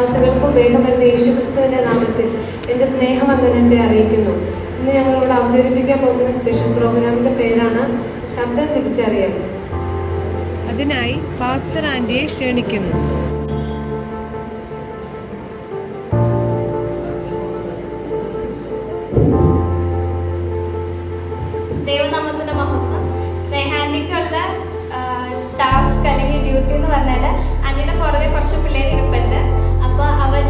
വിശ്വാസികൾക്കും വേഗം വരുന്ന യേശുക്രിസ്തുവിന്റെ നാമത്തിൽ എന്റെ സ്നേഹവന്ദനത്തെ അറിയിക്കുന്നു. ഇന്ന് ഞങ്ങളോട് അവതരിപ്പിക്കാൻ പോകുന്ന സ്പെഷ്യൽ പ്രോഗ്രാമിന്റെ പേരാണ് ശബ്ദം തിരിച്ചറിയൽ. അതിനായി പാസ്റ്റർ ആൻഡിയെ ക്ഷണിക്കുന്നു. ദൈവനാമത്തിന്റെ മഹത്വം. സ്നേഹാന്റിക്കുള്ള ടാസ്ക് അല്ലെങ്കിൽ ഡ്യൂട്ടി എന്ന് പറഞ്ഞാൽ ആന്റിയുടെ പുറകെ കുറച്ച് പിള്ളേർ ഇരിപ്പുണ്ട് Appa, our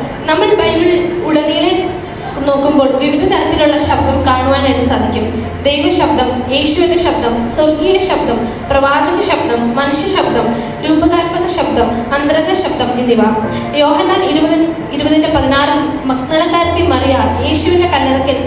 നമ്മൾ ബൈബിൾ ഉടനീളെ നോക്കുമ്പോൾ വിവിധ തരത്തിലുള്ള ശബ്ദം കാണുവാനായിട്ട് സാധിക്കും. ദൈവശബ്ദം യേശുവിന്റെ ശബ്ദം സ്വർഗീയ ശബ്ദം പ്രവാചക ശബ്ദം മനുഷ്യ ശബ്ദം രൂപകൽപ്പന ശബ്ദം അന്തരംഗ ശബ്ദം എന്നിവ. യോഹന്നാൻ ഇരുപത് ഇരുപതിന്റെ പതിനാറിൽ മക്നലക്കാരത്തെ മറിയ യേശുവിന്റെ കല്ലറക്കൽ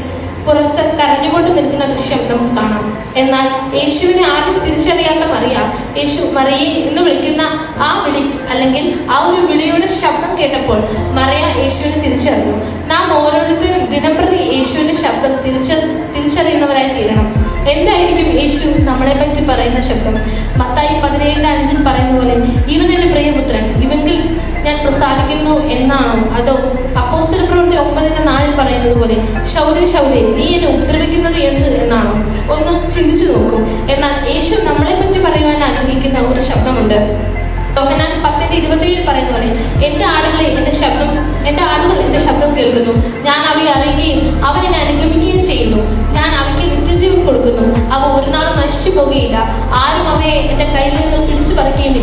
പുറത്ത് കരഞ്ഞുകൊണ്ട് നിൽക്കുന്ന ദൃശ്യം നമുക്ക് കാണാം. എന്നാൽ യേശുവിനെ ആരും തിരിച്ചറിയാത്ത മറിയ യേശു മറിയെ എന്ന് വിളിക്കുന്ന ആ വിളി അല്ലെങ്കിൽ ആ ഒരു വിളിയുടെ ശബ്ദം കേട്ടപ്പോൾ മറിയ യേശുവിനെ തിരിച്ചറിഞ്ഞു. നാം ഓരോരുത്തരും ദിനംപ്രതി യേശുവിന്റെ ശബ്ദം തിരിച്ച തിരിച്ചറിയുന്നവരായി തീരണം. എന്തായിരിക്കും യേശു നമ്മളെ പറ്റി പറയുന്ന ശബ്ദം? മത്തായി പതിനേഴിന്റെ അഞ്ചിൽ പറയുന്ന പോലെ ഇവൻ എന്റെ പ്രിയപുത്രൻ ഇവങ്കിൽ ഞാൻ പ്രസാദിക്കുന്നു എന്നാണോ? അതോ അപ്പോസ്തല പ്രവൃത്തി ഒമ്പതിന്റെ നാലിൽ പറയുന്നത് പോലെ ശൗര്യ ശൗര്യ നീ എന്നെ ഉപദ്രവിക്കുന്നത് എന്ത് എന്നാണോ? ഒന്ന് ചിന്തിച്ചു നോക്കും. എന്നാൽ യേശു നമ്മളെ പറ്റി പറയുവാൻ ആഗ്രഹിക്കുന്ന ഒരു ശബ്ദമുണ്ട്. യോഹന്നാൻ പത്തിന്റെ ഇരുപത്തിയേഴിൽ പറയുന്ന പോലെ എന്റെ ആടുകളെ എന്റെ ശബ്ദം എന്റെ ആടുകൾ എന്റെ ശബ്ദം കേൾക്കുന്നു. ഞാൻ അവയെ അറിയുകയും അവ എന്നെ അനുഗമിക്കുകയും ചെയ്യുന്നു. ഞാൻ അവയ്ക്ക് നിത്യജീവൻ കൊടുക്കുന്നു. അവ ഒരു നാളും നശിച്ചു പോകുകയില്ല ആരും അവയെ എന്റെ കയ്യിൽ നിന്ന് പിടിച്ചു പറിക്കുകയും